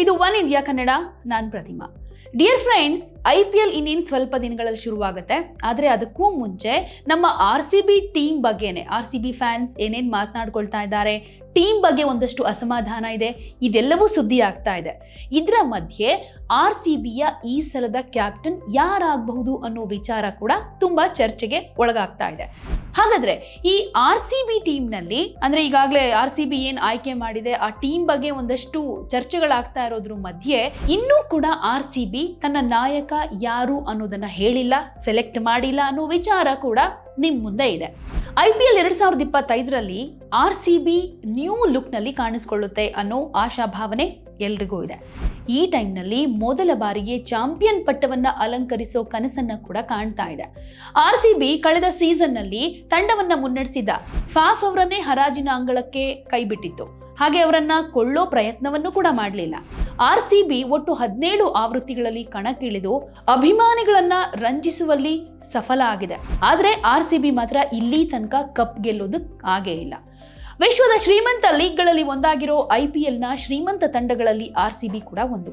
ಇದು one India Kannada, ನಾನು Prathima. Dear friends I P L ಇನ್ನೇನು ಸ್ವಲ್ಪ ದಿನಗಳಲ್ಲಿ ಶುರುವಾಗುತ್ತೆ. ಆದರೆ ಅದಕ್ಕೂ ಮುಂಚೆ ನಮ್ಮ ಆರ್ ಸಿ ಬಿ ಟೀಮ್ ಬಗ್ಗೆನೆ ಆರ್ ಸಿ ಬಿ ಫ್ಯಾನ್ಸ್ ಏನೇನು ಮಾತನಾಡ್ಕೊಳ್ತಾ ಇದ್ದಾರೆ ಟೀಮ್ ಬಗ್ಗೆ ಒಂದಷ್ಟು ಅಸಮಾಧಾನ ಇದೆ. ಇದೆಲ್ಲವೂ ಸುದ್ದಿ ಆಗ್ತಾ ಇದೆ. ಇದರ ಮಧ್ಯೆ ಆರ್ ಸಿ ಬಿಯ ಈ ಸಲದ ಕ್ಯಾಪ್ಟನ್ ಯಾರಾಗಬಹುದು ಅನ್ನೋ ವಿಚಾರ ಕೂಡ ತುಂಬಾ ಚರ್ಚೆಗೆ ಒಳಗಾಗ್ತಾ ಇದೆ. ಹಾಗಾದ್ರೆ ಈ ಆರ್ ಸಿ ಬಿ ಟೀಮ್ನಲ್ಲಿ ಅಂದ್ರೆ ಈಗಾಗಲೇ ಆರ್ ಸಿ ಬಿ ಏನ್ ಆಯ್ಕೆ ಮಾಡಿದೆ, ಆ ಟೀಮ್ ಬಗ್ಗೆ ಒಂದಷ್ಟು ಚರ್ಚೆಗಳಾಗ್ತಾ ಇರೋದ್ರ ಮಧ್ಯೆ ಇನ್ನೂ ಕೂಡ ಆರ್ ಸಿ ಬಿ ತನ್ನ ನಾಯಕ ಯಾರು ಅನ್ನೋದನ್ನ ಹೇಳಿಲ್ಲ, ಸೆಲೆಕ್ಟ್ ಮಾಡಿಲ್ಲ ಅನ್ನೋ ವಿಚಾರ ಕೂಡ ನಿಮ್ ಮುಂದೆ ಇದೆ. ಐ ಪಿ ಎಲ್ ಎರಡ್ ಸಾವಿರದ ಇಪ್ಪತ್ತೈದರಲ್ಲಿ ಆರ್ ಸಿ ಬಿ ನ್ಯೂ ಲುಕ್ನಲ್ಲಿ ಕಾಣಿಸಿಕೊಳ್ಳುತ್ತೆ ಅನ್ನೋ ಆಶಾಭಾವನೆ ಎಲ್ರಿಗೂ ಇದೆ. ಈ ಟೈಮ್ನಲ್ಲಿ ಮೊದಲ ಬಾರಿಗೆ ಚಾಂಪಿಯನ್ ಪಟ್ಟವನ್ನ ಅಲಂಕರಿಸೋ ಕನಸನ್ನ ಕೂಡ ಕಾಣ್ತಾ ಇದೆ. ಆರ್ ಸಿ ಬಿ ಕಳೆದ ಸೀಸನ್ನಲ್ಲಿ ತಂಡವನ್ನ ಮುನ್ನಡೆಸಿದ ಫಾಫ್ ಅವರನ್ನೇ ಹರಾಜಿನ ಅಂಗಳಕ್ಕೆ ಕೈಬಿಟ್ಟಿತ್ತು ಹಾಗೆ ಅವರನ್ನ ಕೊಳ್ಳೋ ಪ್ರಯತ್ನವನ್ನು ಕೂಡ ಮಾಡಲಿಲ್ಲ. ಆರ್ ಸಿ ಬಿ ಒಟ್ಟು ಹದಿನೇಳು ಆವೃತ್ತಿಗಳಲ್ಲಿ ಕಣಕ್ಕಿಳಿದು ಅಭಿಮಾನಿಗಳನ್ನ ರಂಜಿಸುವಲ್ಲಿ ಸಫಲ ಆಗಿದೆ. ಆದರೆ ಆರ್ ಸಿ ಬಿ ಮಾತ್ರ ಇಲ್ಲಿ ತನಕ ಕಪ್ ಗೆಲ್ಲೋದು ಆಗೇ ಇಲ್ಲ. ವಿಶ್ವದ ಶ್ರೀಮಂತ ಲೀಗ್ಗಳಲ್ಲಿ ಒಂದಾಗಿರೋ ಐ ಪಿ ಎಲ್ನ ಶ್ರೀಮಂತ ತಂಡಗಳಲ್ಲಿ ಆರ್ ಸಿ ಬಿ ಕೂಡ ಒಂದು.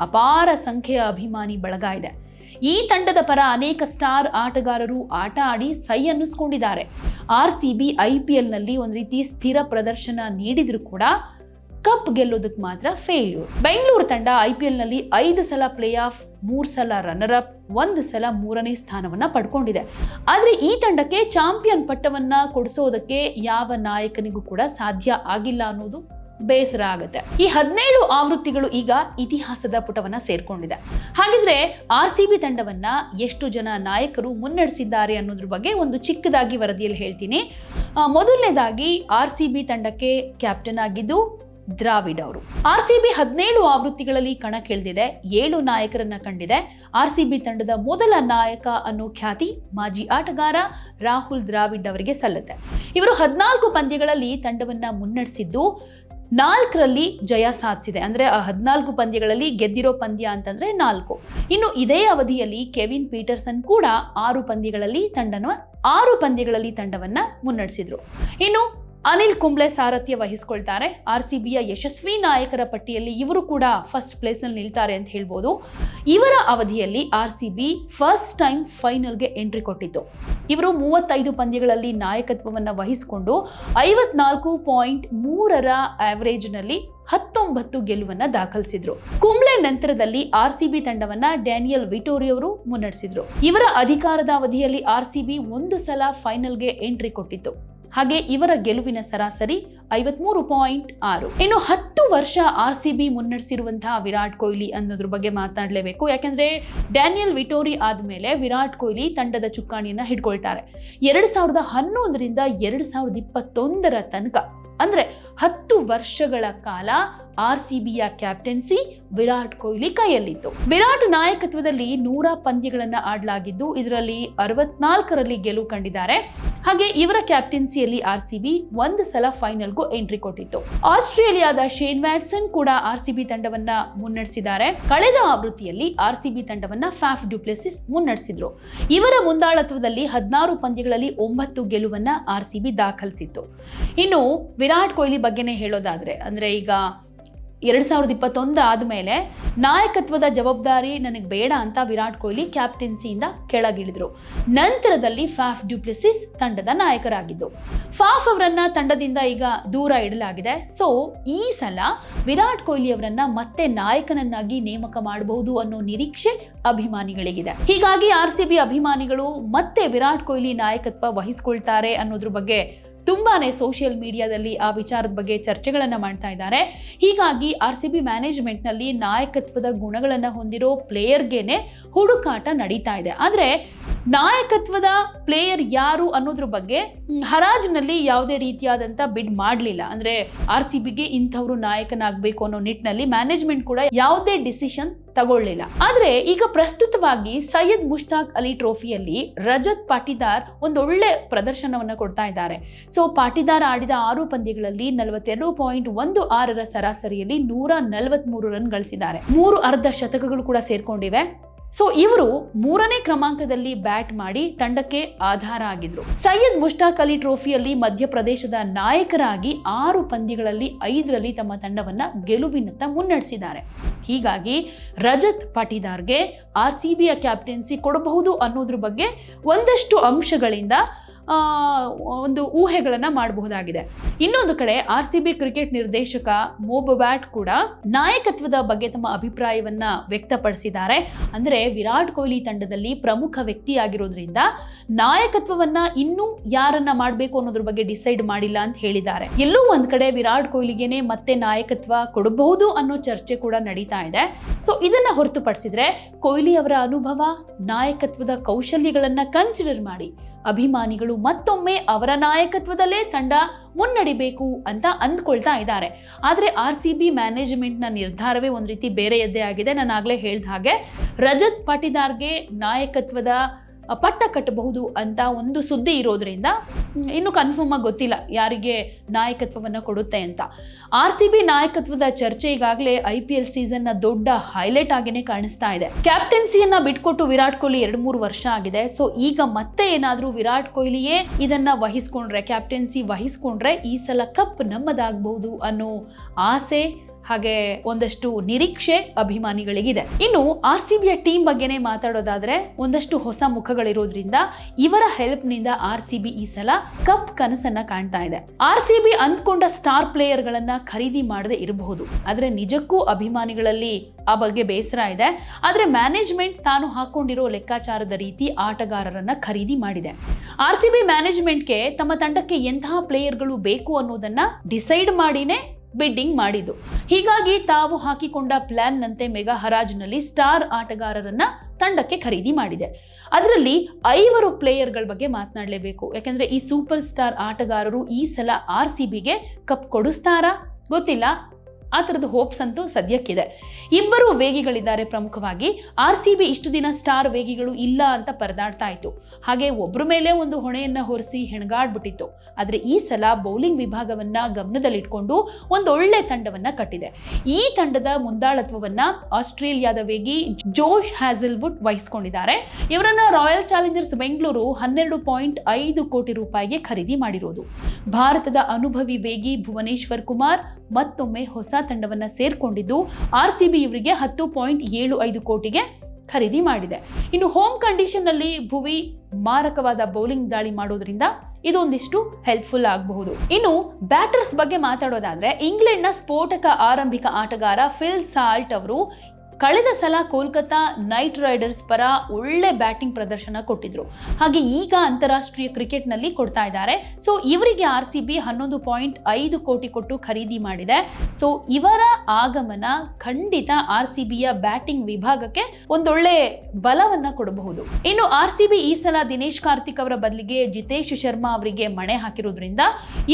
ಅಪಾರ ಸಂಖ್ಯೆಯ ಅಭಿಮಾನಿ ಬಳಗ ಇದೆ. ಈ ತಂಡದ ಪರ ಅನೇಕ ಸ್ಟಾರ್ ಆಟಗಾರರು ಆಟ ಆಡಿ ಸೈ ಅನ್ನಿಸ್ಕೊಂಡಿದ್ದಾರೆ. R C B I P ಎಲ್ನಲ್ಲಿ ಒಂದು ರೀತಿ ಸ್ಥಿರ ಪ್ರದರ್ಶನ ನೀಡಿದ್ರು ಕೂಡ ಕಪ್ ಗೆಲ್ಲೋದಕ್ಕೆ ಮಾತ್ರ ಫೇಲ್ಯೂರ್ ಬೆಂಗಳೂರು ತಂಡ ಐ ಪಿ ಎಲ್ನಲ್ಲಿ ಐದು ಸಲ ಪ್ಲೇ ಆಫ್ ಮೂರು ಸಲ ರನ್ನರ್ ಅಪ್ ಒಂದು ಸಲ ಮೂರನೇ ಸ್ಥಾನವನ್ನ ಪಡ್ಕೊಂಡಿದೆ. ಆದರೆ ಈ ತಂಡಕ್ಕೆ ಚಾಂಪಿಯನ್ ಪಟ್ಟವನ್ನ ಕೊಡಿಸೋದಕ್ಕೆ ಯಾವ ನಾಯಕನಿಗೂ ಕೂಡ ಸಾಧ್ಯ ಆಗಿಲ್ಲ ಅನ್ನೋದು ಬೇಸರ ಆಗುತ್ತೆ. ಈ ಹದಿನೇಳು ಆವೃತ್ತಿಗಳು ಈಗ ಇತಿಹಾಸದ ಪುಟವನ್ನ ಸೇರ್ಕೊಂಡಿದೆ. ಹಾಗಿದ್ರೆ ಆರ್ ಸಿ ಬಿ ತಂಡವನ್ನ ಎಷ್ಟು ಜನ ನಾಯಕರು ಮುನ್ನಡೆಸಿದ್ದಾರೆ ಅನ್ನೋದ್ರ ಬಗ್ಗೆ ಒಂದು ಚಿಕ್ಕದಾಗಿ ವರದಿಯಲ್ಲಿ ಹೇಳ್ತೀನಿ. ಮೊದಲನೇದಾಗಿ ಆರ್ ಸಿ ಬಿ ತಂಡಕ್ಕೆ ಕ್ಯಾಪ್ಟನ್ ಆಗಿದ್ದು ದ್ರಾವಿಡ್ ಅವರು. ಆರ್ ಸಿ ಬಿ ಹದಿನೇಳು ಆವೃತ್ತಿಗಳಲ್ಲಿ ಕಣಕ್ಕಿಳಿದಿದೆ ಏಳು ನಾಯಕರನ್ನ ಕಂಡಿದೆ. ಆರ್ ಸಿ ಬಿ ತಂಡದ ಮೊದಲ ನಾಯಕ ಅನ್ನೋ ಖ್ಯಾತಿ ಮಾಜಿ ಆಟಗಾರ ರಾಹುಲ್ ದ್ರಾವಿಡ್ ಅವರಿಗೆ ಸಲ್ಲುತ್ತೆ. ಇವರು ಹದಿನಾಲ್ಕು ಪಂದ್ಯಗಳಲ್ಲಿ ತಂಡವನ್ನ ಮುನ್ನಡೆಸಿದ್ದು ನಾಲ್ಕರಲ್ಲಿ ಜಯ ಸಾಧಿಸಿದೆ. ಅಂದ್ರೆ ಆ ಹದಿನಾಲ್ಕು ಪಂದ್ಯಗಳಲ್ಲಿ ಗೆದ್ದಿರೋ ಪಂದ್ಯ ಅಂತಂದ್ರೆ ನಾಲ್ಕು. ಇನ್ನು ಇದೇ ಅವಧಿಯಲ್ಲಿ ಕೆವಿನ್ ಪೀಟರ್ಸನ್ ಕೂಡ ಆರು ಪಂದ್ಯಗಳಲ್ಲಿ ತಂಡನ, ಆರು ಪಂದ್ಯಗಳಲ್ಲಿ ತಂಡವನ್ನ ಮುನ್ನಡೆಸಿದ್ರು. ಇನ್ನು ಅನಿಲ್ ಕುಂಬ್ಳೆ ಸಾರಥ್ಯ ವಹಿಸ್ಕೊಳ್ತಾರೆ. ಆರ್ ಸಿ ಬಿಯ ಯಶಸ್ವಿ ನಾಯಕರ ಪಟ್ಟಿಯಲ್ಲಿ ಇವರು ಕೂಡ ಫಸ್ಟ್ ಪ್ಲೇಸ್ನಲ್ಲಿ ನಿಲ್ತಾರೆ ಅಂತ ಹೇಳ್ಬೋದು. ಇವರ ಅವಧಿಯಲ್ಲಿ R C B first time ಫೈನಲ್ಗೆ ಎಂಟ್ರಿ ಕೊಟ್ಟಿತ್ತು. ಇವರು ಮೂವತ್ತೈದು ಪಂದ್ಯಗಳಲ್ಲಿ ನಾಯಕತ್ವವನ್ನು ವಹಿಸಿಕೊಂಡು ಐವತ್ನಾಲ್ಕು ಪಾಯಿಂಟ್ ಮೂರರ ಆವರೇಜ್ನಲ್ಲಿ ಹತ್ತೊಂಬತ್ತು ಗೆಲುವನ್ನ ದಾಖಲಿಸಿದ್ರು. ಕುಂಬ್ಳೆ ನಂತರದಲ್ಲಿ ಆರ್ ಸಿ ಬಿ ತಂಡವನ್ನ ಡ್ಯಾನಿಯಲ್ ವಿಟೋರಿಯವರು ಮುನ್ನಡೆಸಿದ್ರು. ಇವರ ಅಧಿಕಾರದ ಅವಧಿಯಲ್ಲಿ ಆರ್ ಸಿ ಬಿ ಒಂದು ಸಲ ಫೈನಲ್ಗೆ ಎಂಟ್ರಿ ಕೊಟ್ಟಿತ್ತು. ಹಾಗೆ ಇವರ ಗೆಲುವಿನ ಸರಾಸರಿ ಐವತ್ಮೂರು ಪಾಯಿಂಟ್ ಆರು. ಇನ್ನು ಹತ್ತು ವರ್ಷ ಆರ್ ಸಿ ಬಿ ಮುನ್ನಡೆಸಿರುವಂತಹ ವಿರಾಟ್ ಕೊಹ್ಲಿ ಅನ್ನೋದ್ರ ಬಗ್ಗೆ ಮಾತನಾಡಲೇಬೇಕು. ಯಾಕಂದ್ರೆ ಡ್ಯಾನಿಯಲ್ ವಿಟೋರಿ ಆದಮೇಲೆ ವಿರಾಟ್ ಕೊಹ್ಲಿ ತಂಡದ ಚುಕ್ಕಾಣಿಯನ್ನು ಹಿಡ್ಕೊಳ್ತಾರೆ. ಎರಡು ಸಾವಿರದ ಹನ್ನೊಂದರಿಂದ ಎರಡು ಸಾವಿರದ ಇಪ್ಪತ್ತೊಂದರ ತನಕ. ಅಂದ್ರೆ ಹತ್ತು ವರ್ಷಗಳ ಕಾಲ ಆರ್ ಸಿ ಬಿಯ ಕ್ಯಾಪ್ಟನ್ಸಿ ವಿರಾಟ್ ಕೊಹ್ಲಿ ಕೈಯಲ್ಲಿತ್ತು. ವಿರಾಟ್ ನಾಯಕತ್ವದಲ್ಲಿ ನೂರ ಪಂದ್ಯಗಳನ್ನು ಆಡಲಾಗಿದ್ದು ಇದರಲ್ಲಿ ಅರವತ್ನಾಲ್ಕರಲ್ಲಿ ಗೆಲುವು ಕಂಡಿದ್ದಾರೆ. ಹಾಗೆ ಇವರ ಕ್ಯಾಪ್ಟನ್ಸಿಯಲ್ಲಿ ಆರ್ ಸಿ ಬಿ ಒಂದು ಸಲ ಫೈನಲ್ಗೂ ಎಂಟ್ರಿ ಕೊಟ್ಟಿತ್ತು. ಆಸ್ಟ್ರೇಲಿಯಾದ ಶೇನ್ ವ್ಯಾಟ್ಸನ್ ಕೂಡ ಆರ್ ಸಿ ಬಿ ತಂಡವನ್ನ ಮುನ್ನಡೆಸಿದ್ದಾರೆ. ಕಳೆದ ಆವೃತ್ತಿಯಲ್ಲಿ ಆರ್ ಸಿ ಬಿ ತಂಡವನ್ನ ಫ್ಯಾಫ್ ಡ್ಯುಪ್ಲೆಸಿಸ್ ಮುನ್ನಡೆಸಿದ್ರು. ಇವರ ಮುಂದಾಳತ್ವದಲ್ಲಿ ಹದಿನಾರು ಪಂದ್ಯಗಳಲ್ಲಿ ಒಂಬತ್ತು ಗೆಲುವನ್ನ ಆರ್ ಸಿ ಬಿ ದಾಖಲಿಸಿತ್ತು. ಇನ್ನು ವಿರಾಟ್ ಕೊಹ್ಲಿ ಬಗ್ಗೆನೇ ಹೇಳೋದಾದರೆ, ಅಂದರೆ ಈಗ ಎರಡು ಸಾವಿರದ ಇಪ್ಪತ್ತೊಂದು ಆದಮೇಲೆ ನಾಯಕತ್ವದ ಜವಾಬ್ದಾರಿ ನನಗೆ ಬೇಡ ಅಂತ ವಿರಾಟ್ ಕೊಹ್ಲಿ ಕ್ಯಾಪ್ಟೆನ್ಸಿಯಿಂದ ಕೆಳಗಿಳಿದ್ರು. ನಂತರದಲ್ಲಿ ಫಾಫ್ ಡ್ಯೂಪ್ಲೆಸಿಸ್ ತಂಡದ ನಾಯಕರಾಗಿದ್ದು. ಫಾಫ್ ಅವರನ್ನ ತಂಡದಿಂದ ಈಗ ದೂರ ಇಡಲಾಗಿದೆ. ಸೊ ಈ ಸಲ ವಿರಾಟ್ ಕೊಹ್ಲಿ ಅವರನ್ನ ಮತ್ತೆ ನಾಯಕನನ್ನಾಗಿ ನೇಮಕ ಮಾಡಬಹುದು ಅನ್ನೋ ನಿರೀಕ್ಷೆ ಅಭಿಮಾನಿಗಳಿಗಿದೆ. ಹೀಗಾಗಿ ಆರ್ ಸಿ ಬಿ ಅಭಿಮಾನಿಗಳು ಮತ್ತೆ ವಿರಾಟ್ ಕೊಹ್ಲಿ ನಾಯಕತ್ವ ವಹಿಸ್ಕೊಳ್ತಾರೆ ಅನ್ನೋದ್ರ ಬಗ್ಗೆ ತುಂಬಾನೇ ಸೋಷಿಯಲ್ ಮೀಡಿಯಾದಲ್ಲಿ ಆ ವಿಚಾರದ ಬಗ್ಗೆ ಚರ್ಚೆಗಳನ್ನು ಮಾಡ್ತಾ ಇದ್ದಾರೆ. ಹೀಗಾಗಿ ಆರ್ ಸಿ ಬಿ ಮ್ಯಾನೇಜ್ಮೆಂಟ್ನಲ್ಲಿ ನಾಯಕತ್ವದ ಗುಣಗಳನ್ನು ಹೊಂದಿರೋ ಪ್ಲೇಯರ್ಗೆನೆ ಹುಡುಕಾಟ ನಡೀತಾ ಇದೆ. ಆದರೆ ನಾಯಕತ್ವದ ಪ್ಲೇಯರ್ ಯಾರು ಅನ್ನೋದ್ರ ಬಗ್ಗೆ ಹರಾಜಿನಲ್ಲಿ ಯಾವುದೇ ರೀತಿಯಾದಂಥ ಬಿಡ್ ಮಾಡಲಿಲ್ಲ. ಅಂದರೆ ಆರ್ ಸಿ ಬಿಗೆ ಇಂಥವ್ರು ನಾಯಕನಾಗಬೇಕು ಅನ್ನೋ ನಿಟ್ಟಿನಲ್ಲಿ ಮ್ಯಾನೇಜ್ಮೆಂಟ್ ಕೂಡ ಯಾವುದೇ ಡಿಸಿಷನ್ ತಗೊಳ್ಳಿಲ್ಲ. ಆದ್ರೆ ಈಗ ಪ್ರಸ್ತುತವಾಗಿ ಸೈಯದ್ ಮುಷ್ತಾಕ್ ಅಲಿ ಟ್ರೋಫಿಯಲ್ಲಿ ರಜತ್ ಪಾಟಿದಾರ್ ಒಂದೊಳ್ಳೆ ಪ್ರದರ್ಶನವನ್ನು ಕೊಡ್ತಾ ಇದ್ದಾರೆ. ಸೊ ಪಾಟಿದಾರ್ ಆಡಿದ ಆರು ಪಂದ್ಯಗಳಲ್ಲಿ ನಲವತ್ತೆರಡು ಪಾಯಿಂಟ್ ಒಂದು ಆರರ ಸರಾಸರಿಯಲ್ಲಿ ನೂರ ನಲವತ್ಮೂರು ರನ್ ಗಳಿಸಿದ್ದಾರೆ. ಮೂರು ಅರ್ಧ ಶತಕಗಳು ಕೂಡ ಸೇರ್ಕೊಂಡಿವೆ. ಸೊ ಇವರು ಮೂರನೇ ಕ್ರಮಾಂಕದಲ್ಲಿ ಬ್ಯಾಟ್ ಮಾಡಿ ತಂಡಕ್ಕೆ ಆಧಾರ ಆಗಿದ್ರು. ಸೈಯದ್ ಮುಷ್ತಾಕ್ ಅಲಿ ಟ್ರೋಫಿಯಲ್ಲಿ ಮಧ್ಯಪ್ರದೇಶದ ನಾಯಕರಾಗಿ ಆರು ಪಂದ್ಯಗಳಲ್ಲಿ ಐದರಲ್ಲಿ ತಮ್ಮ ತಂಡವನ್ನ ಗೆಲುವಿನತ್ತ ಮುನ್ನಡೆಸಿದ್ದಾರೆ. ಹೀಗಾಗಿ ರಜತ್ ಪಾಟೀದಾರ್ಗೆ ಆರ್ ಸಿ ಬಿಯ ಕ್ಯಾಪ್ಟೆನ್ಸಿ ಕೊಡಬಹುದು ಅನ್ನೋದ್ರ ಬಗ್ಗೆ ಒಂದಷ್ಟು ಅಂಶಗಳಿಂದ ಒಂದು ಊಹೆಗಳನ್ನು ಮಾಡಬಹುದಾಗಿದೆ. ಇನ್ನೊಂದು ಕಡೆ ಆರ್ ಸಿ ಬಿ ಕ್ರಿಕೆಟ್ ನಿರ್ದೇಶಕ ಮೋಬಬ್ಯಾಟ್ ಕೂಡ ನಾಯಕತ್ವದ ಬಗ್ಗೆ ತಮ್ಮ ಅಭಿಪ್ರಾಯವನ್ನ ವ್ಯಕ್ತಪಡಿಸಿದ್ದಾರೆ. ಅಂದ್ರೆ ವಿರಾಟ್ ಕೊಹ್ಲಿ ತಂಡದಲ್ಲಿ ಪ್ರಮುಖ ವ್ಯಕ್ತಿಯಾಗಿರೋದ್ರಿಂದ ನಾಯಕತ್ವವನ್ನ ಇನ್ನೂ ಯಾರನ್ನ ಮಾಡಬೇಕು ಅನ್ನೋದ್ರ ಬಗ್ಗೆ ಡಿಸೈಡ್ ಮಾಡಿಲ್ಲ ಅಂತ ಹೇಳಿದ್ದಾರೆ. ಎಲ್ಲೂ ಒಂದ್ ಕಡೆ ವಿರಾಟ್ ಕೊಹ್ಲಿಗೆನೆ ಮತ್ತೆ ನಾಯಕತ್ವ ಕೊಡಬಹುದು ಅನ್ನೋ ಚರ್ಚೆ ಕೂಡ ನಡೀತಾ ಇದೆ. ಸೊ ಇದನ್ನ ಹೊರತುಪಡಿಸಿದ್ರೆ ಕೊಹ್ಲಿ ಅವರ ಅನುಭವ, ನಾಯಕತ್ವದ ಕೌಶಲ್ಯಗಳನ್ನ ಕನ್ಸಿಡರ್ ಮಾಡಿ. ಅಭಿಮಾನಿಗಳು ಮತ್ತೊಮ್ಮೆ ಅವರ ನಾಯಕತ್ವದಲ್ಲೇ ತಂಡ ಮುನ್ನಡಿಬೇಕು ಅಂತ ಅಂದ್ಕೊಳ್ತಾ ಇದ್ದಾರೆ. ಆದರೆ ಆರ್ ಸಿ ಬಿ ಮ್ಯಾನೇಜ್ಮೆಂಟ್ನ ನಿರ್ಧಾರವೇ ಒಂದು ರೀತಿ ಬೇರೆಯದ್ದೇ ಆಗಿದೆ. ನಾನು ಆಗಲೇ ಹೇಳಿದ ಹಾಗೆ ರಜತ್ ಪಾಟಿದಾರ್ಗೆ ನಾಯಕತ್ವದ ಪಟ್ಟ ಕಟ್ಟಬಹುದು ಅಂತ ಒಂದು ಸುದ್ದಿ ಇರೋದ್ರಿಂದ ಇನ್ನು ಕನ್ಫರ್ಮ್ ಆಗಿ ಗೊತ್ತಿಲ್ಲ ಯಾರಿಗೆ ನಾಯಕತ್ವವನ್ನು ಕೊಡುತ್ತೆ ಅಂತ. ಆರ್ ಸಿ ಬಿ ನಾಯಕತ್ವದ ಚರ್ಚೆ ಈಗಾಗಲೇ ಐ ಪಿ ಎಲ್ ಸೀಸನ್ನ ದೊಡ್ಡ ಹೈಲೈಟ್ ಆಗಿನೇ ಕಾಣಿಸ್ತಾ ಇದೆ. ಕ್ಯಾಪ್ಟನ್ಸಿಯನ್ನ ಬಿಟ್ಕೊಟ್ಟು ವಿರಾಟ್ ಕೊಹ್ಲಿ ಎರಡು ಮೂರು ವರ್ಷ ಆಗಿದೆ. ಸೊ ಈಗ ಮತ್ತೆ ಏನಾದರೂ ವಿರಾಟ್ ಕೊಹ್ಲಿಯೇ ಇದನ್ನ ವಹಿಸ್ಕೊಂಡ್ರೆ ಕ್ಯಾಪ್ಟನ್ಸಿ ವಹಿಸ್ಕೊಂಡ್ರೆ ಈ ಸಲ ಕಪ್ ನಮ್ಮದಾಗಬಹುದು ಅನ್ನೋ ಆಸೆ ಹಾಗೆ ಒಂದಷ್ಟು ನಿರೀಕ್ಷೆ ಅಭಿಮಾನಿಗಳಿಗಿದೆ. ಇನ್ನು ಆರ್ ಸಿ ಬಿಯ ಟೀಮ್ ಬಗ್ಗೆನೇ ಮಾತಾಡೋದಾದ್ರೆ ಒಂದಷ್ಟು ಹೊಸ ಮುಖಗಳಿರೋದ್ರಿಂದ ಇವರ ಹೆಲ್ಪ್ನಿಂದ ಆರ್ ಸಿ ಬಿ ಈ ಸಲ ಕಪ್ ಕನಸನ್ನ ಕಾಣ್ತಾ ಇದೆ. ಆರ್ ಸಿ ಬಿ ಅಂದ್ಕೊಂಡ ಸ್ಟಾರ್ ಪ್ಲೇಯರ್ಗಳನ್ನ ಖರೀದಿ ಮಾಡದೆ ಇರಬಹುದು. ಆದ್ರೆ ನಿಜಕ್ಕೂ ಅಭಿಮಾನಿಗಳಲ್ಲಿ ಆ ಬಗ್ಗೆ ಬೇಸರ ಇದೆ. ಆದ್ರೆ ಮ್ಯಾನೇಜ್ಮೆಂಟ್ ತಾನು ಹಾಕೊಂಡಿರೋ ಲೆಕ್ಕಾಚಾರದ ರೀತಿ ಆಟಗಾರರನ್ನ ಖರೀದಿ ಮಾಡಿದೆ. ಆರ್ ಸಿ ಬಿ ಮ್ಯಾನೇಜ್ಮೆಂಟ್ಗೆ ತಮ್ಮ ತಂಡಕ್ಕೆ ಎಂತಹ ಪ್ಲೇಯರ್ಗಳು ಬೇಕು ಅನ್ನೋದನ್ನ ಡಿಸೈಡ್ ಮಾಡಿನೇ ಬಿಡ್ಡಿಂಗ್ ಮಾಡಿದ್ದು. ಹೀಗಾಗಿ ತಾವು ಹಾಕಿಕೊಂಡ ಪ್ಲಾನ್ನಂತೆ ಮೆಗಾ ಹರಾಜ್ನಲ್ಲಿ ಸ್ಟಾರ್ ಆಟಗಾರರನ್ನ ತಂಡಕ್ಕೆ ಖರೀದಿ ಮಾಡಿದೆ. ಅದರಲ್ಲಿ ಐವರು ಪ್ಲೇಯರ್ಗಳ ಬಗ್ಗೆ ಮಾತನಾಡಲೇಬೇಕು. ಯಾಕಂದ್ರೆ ಈ ಸೂಪರ್ ಸ್ಟಾರ್ ಆಟಗಾರರು ಈ ಸಲ ಆರ್ ಸಿ ಬಿಗೆ ಕಪ್ ಕೊಡಿಸ್ತಾರಾ ಗೊತ್ತಿಲ್ಲ? ಆ ಥರದ ಹೋಪ್ಸ್ ಅಂತೂ ಸದ್ಯಕ್ಕಿದೆ. ಇಬ್ಬರು ವೇಗಿಗಳಿದ್ದಾರೆ ಪ್ರಮುಖವಾಗಿ. ಆರ್ ಸಿ ಬಿ ಇಷ್ಟು ದಿನ ಸ್ಟಾರ್ ವೇಗಿಗಳು ಇಲ್ಲ ಅಂತ ಪರದಾಡ್ತಾ ಇತ್ತು. ಹಾಗೆ ಒಬ್ಬರ ಮೇಲೆ ಒಂದು ಹೊಣೆಯನ್ನು ಹೊರಿಸಿ ಹೆಣಗಾಡ್ಬಿಟ್ಟಿತ್ತು. ಆದರೆ ಈ ಸಲ ಬೌಲಿಂಗ್ ವಿಭಾಗವನ್ನ ಗಮನದಲ್ಲಿಟ್ಕೊಂಡು ಒಂದು ಒಳ್ಳೆ ತಂಡವನ್ನ ಕಟ್ಟಿದೆ. ಈ ತಂಡದ ಮುಂದಾಳತ್ವವನ್ನ ಆಸ್ಟ್ರೇಲಿಯಾದ ವೇಗಿ ಜೋಶ್ ಹ್ಯಾಸಲ್ವುಡ್ ವಹಿಸಿಕೊಂಡಿದ್ದಾರೆ. ಇವರನ್ನ ರಾಯಲ್ ಚಾಲೆಂಜರ್ಸ್ ಬೆಂಗಳೂರು ಹನ್ನೆರಡು ಪಾಯಿಂಟ್ ಐದು ಕೋಟಿ ರೂಪಾಯಿಗೆ ಖರೀದಿ ಮಾಡಿರೋದು. ಭಾರತದ ಅನುಭವಿ ವೇಗಿ ಭುವನೇಶ್ವರ್ ಕುಮಾರ್ ಮತ್ತೊಮ್ಮೆ ಹೊಸ ತಂಡವನ್ನ ಸೇರ್ಕೊಂಡಿದ್ದು ಆರ್ ಸಿ ಬಿ ಇವರಿಗೆ ಹತ್ತು ಪಾಯಿಂಟ್ ಏಳು ಐದು ಕೋಟಿಗೆ ಖರೀದಿ ಮಾಡಿದೆ. ಇನ್ನು ಹೋಮ್ ಕಂಡೀಷನ್ನಲ್ಲಿ ಭುವಿ ಮಾರಕವಾದ ಬೌಲಿಂಗ್ ದಾಳಿ ಮಾಡೋದ್ರಿಂದ ಇದೊಂದಿಷ್ಟು ಹೆಲ್ಪ್ಫುಲ್ ಆಗಬಹುದು. ಇನ್ನು ಬ್ಯಾಟರ್ಸ್ ಬಗ್ಗೆ ಮಾತಾಡೋದಾದ್ರೆ ಇಂಗ್ಲೆಂಡ್ನ ಸ್ಫೋಟಕ ಆರಂಭಿಕ ಆಟಗಾರ ಫಿಲ್ ಸಾಲ್ಟ್ ಅವರು ಕಳೆದ ಸಲ ಕೋಲ್ಕತ್ತಾ ನೈಟ್ ರೈಡರ್ಸ್ ಪರ ಒಳ್ಳೆ ಬ್ಯಾಟಿಂಗ್ ಪ್ರದರ್ಶನ ಕೊಟ್ಟಿದ್ರು. ಹಾಗೆ ಈಗ ಅಂತಾರಾಷ್ಟ್ರೀಯ ಕ್ರಿಕೆಟ್ನಲ್ಲಿ ಕೊಡ್ತಾ ಇದ್ದಾರೆ. ಸೊ ಇವರಿಗೆ ಆರ್ ಸಿ ಬಿ ಹನ್ನೊಂದು ಪಾಯಿಂಟ್ ಐದು ಕೋಟಿ ಕೊಟ್ಟು ಖರೀದಿ ಮಾಡಿದೆ. ಸೊ ಇವರ ಆಗಮನ ಖಂಡಿತ ಆರ್ ಸಿ ಬಿಯ ಬ್ಯಾಟಿಂಗ್ ವಿಭಾಗಕ್ಕೆ ಒಂದೊಳ್ಳೆ ಬಲವನ್ನ ಕೊಡಬಹುದು. ಇನ್ನು ಆರ್ ಸಿ ಬಿ ಈ ಸಲ ದಿನೇಶ್ ಕಾರ್ತಿಕ್ ಅವರ ಬದಲಿಗೆ ಜಿತೇಶ್ ಶರ್ಮಾ ಅವರಿಗೆ ಮಣೆ ಹಾಕಿರೋದ್ರಿಂದ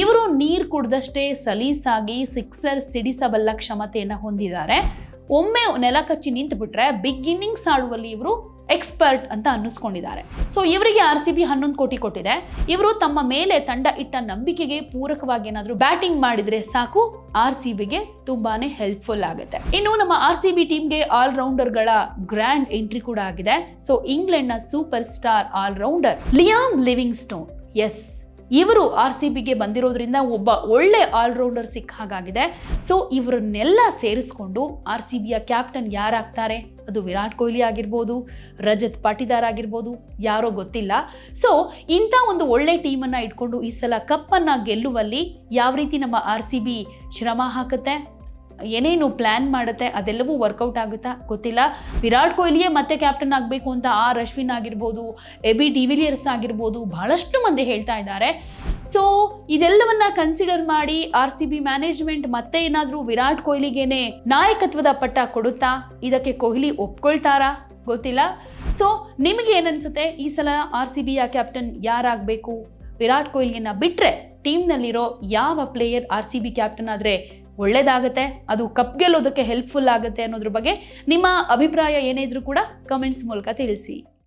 ಇವರು ನೀರು ಕುಡ್ದಷ್ಟೇ ಸಲೀಸಾಗಿ ಸಿಕ್ಸರ್ ಸಿಡಿಸಬಲ್ಲ ಕ್ಷಮತೆಯನ್ನು ಹೊಂದಿದ್ದಾರೆ. ಒಮ್ಮೆ ನೆಲ ಕಚ್ಚಿ ನಿಂತು ಬಿಟ್ರೆ ಆಡುವಲ್ಲಿ ಇವರು ಎಕ್ಸ್ಪರ್ಟ್ ಅಂತ ಅನ್ನಿಸ್ಕೊಂಡಿದ್ದಾರೆ. ಸೊ ಇವರಿಗೆ ಆರ್ ಸಿ ಬಿ ಹನ್ನೊಂದು ಕೋಟಿ ಕೊಟ್ಟಿದೆ. ಇವರು ತಮ್ಮ ಮೇಲೆ ತಂಡ ಇಟ್ಟ ನಂಬಿಕೆಗೆ ಪೂರಕವಾಗಿ ಏನಾದರೂ ಬ್ಯಾಟಿಂಗ್ ಮಾಡಿದ್ರೆ ಸಾಕು ಆರ್ ಸಿ ಬಿಗೆ ತುಂಬಾನೇ ಹೆಲ್ಪ್ಫುಲ್ ಆಗುತ್ತೆ. ಇನ್ನು ನಮ್ಮ ಆರ್ ಸಿ ಬಿ ಟೀಮ್ಗೆ ಆಲ್ರೌಂಡರ್ಗಳ ಗ್ರ್ಯಾಂಡ್ ಎಂಟ್ರಿ ಕೂಡ ಆಗಿದೆ. So ಇಂಗ್ಲೆಂಡ್ನ super star allrounder Liam Livingstone S ಇವರು ಆರ್ ಸಿ ಬಿಗೆ ಬಂದಿರೋದ್ರಿಂದ ಒಬ್ಬ ಒಳ್ಳೆ ಆಲ್ರೌಂಡರ್ ಸಿಕ್ಕ ಹಾಗಾಗಿದೆ. ಸೊ ಇವರನ್ನೆಲ್ಲ ಸೇರಿಸ್ಕೊಂಡು ಆರ್ ಸಿ ಬಿಯ ಕ್ಯಾಪ್ಟನ್ ಯಾರಾಗ್ತಾರೆ? ಅದು ವಿರಾಟ್ ಕೊಹ್ಲಿ ಆಗಿರ್ಬೋದು, ರಜತ್ ಪಾಟಿದಾರ್ ಆಗಿರ್ಬೋದು, ಯಾರೋ ಗೊತ್ತಿಲ್ಲ. ಸೊ ಇಂಥ ಒಂದು ಒಳ್ಳೆ ಟೀಮನ್ನು ಇಟ್ಕೊಂಡು ಈ ಸಲ ಕಪ್ಪನ್ನು ಗೆಲ್ಲುವಲ್ಲಿ ಯಾವ ರೀತಿ ನಮ್ಮ ಆರ್ ಸಿ ಬಿ ಶ್ರಮ ಹಾಕುತ್ತೆ? ಏನೇನು ಪ್ಲ್ಯಾನ್ ಮಾಡುತ್ತೆ ಅದೆಲ್ಲವೂ ವರ್ಕೌಟ್ ಆಗುತ್ತಾ ಗೊತ್ತಿಲ್ಲ. ವಿರಾಟ್ ಕೊಹ್ಲಿಯೇ ಮತ್ತೆ ಕ್ಯಾಪ್ಟನ್ ಆಗಬೇಕು ಅಂತ ಆರ್ ಅಶ್ವಿನ್ ಆಗಿರ್ಬೋದು, ಎ ಎಬಿ ಡಿವಿಲಿಯರ್ಸ್ ಆಗಿರ್ಬೋದು ಬಹಳಷ್ಟು ಮಂದಿ ಹೇಳ್ತಾ ಇದ್ದಾರೆ. ಸೊ ಇದೆಲ್ಲವನ್ನ ಕನ್ಸಿಡರ್ ಮಾಡಿ ಆರ್ ಸಿ ಬಿ ಮ್ಯಾನೇಜ್ಮೆಂಟ್ ಮತ್ತೆ ಏನಾದರೂ ವಿರಾಟ್ ಕೊಹ್ಲಿಗೇನೆ ನಾಯಕತ್ವದ ಪಟ್ಟ ಕೊಡುತ್ತಾ? ಇದಕ್ಕೆ ಕೊಹ್ಲಿ ಒಪ್ಕೊಳ್ತಾರಾ? ಗೊತ್ತಿಲ್ಲ. ಸೊ ನಿಮಗೆ ಏನನ್ಸುತ್ತೆ? ಈ ಸಲ ಆರ್ ಸಿ ಬಿಯ ಕ್ಯಾಪ್ಟನ್ ಯಾರಾಗಬೇಕು? ವಿರಾಟ್ ಕೊಹ್ಲಿಯನ್ನ ಬಿಟ್ಟರೆ ಟೀಮ್ನಲ್ಲಿರೋ ಯಾವ player R C B captain ಆದರೆ ಒಳ್ಳೇದಾಗುತ್ತೆ, ಅದು ಕಪ್ ಗೆಲ್ಲೋದಕ್ಕೆ ಹೆಲ್ಪ್ಫುಲ್ ಆಗುತ್ತೆ ಅನ್ನೋದ್ರ ಬಗ್ಗೆ ನಿಮ್ಮ ಅಭಿಪ್ರಾಯ ಏನೇ ಇದ್ರೂ ಕೂಡ ಕಮೆಂಟ್ಸ್ ಮೂಲಕ ತಿಳಿಸಿ.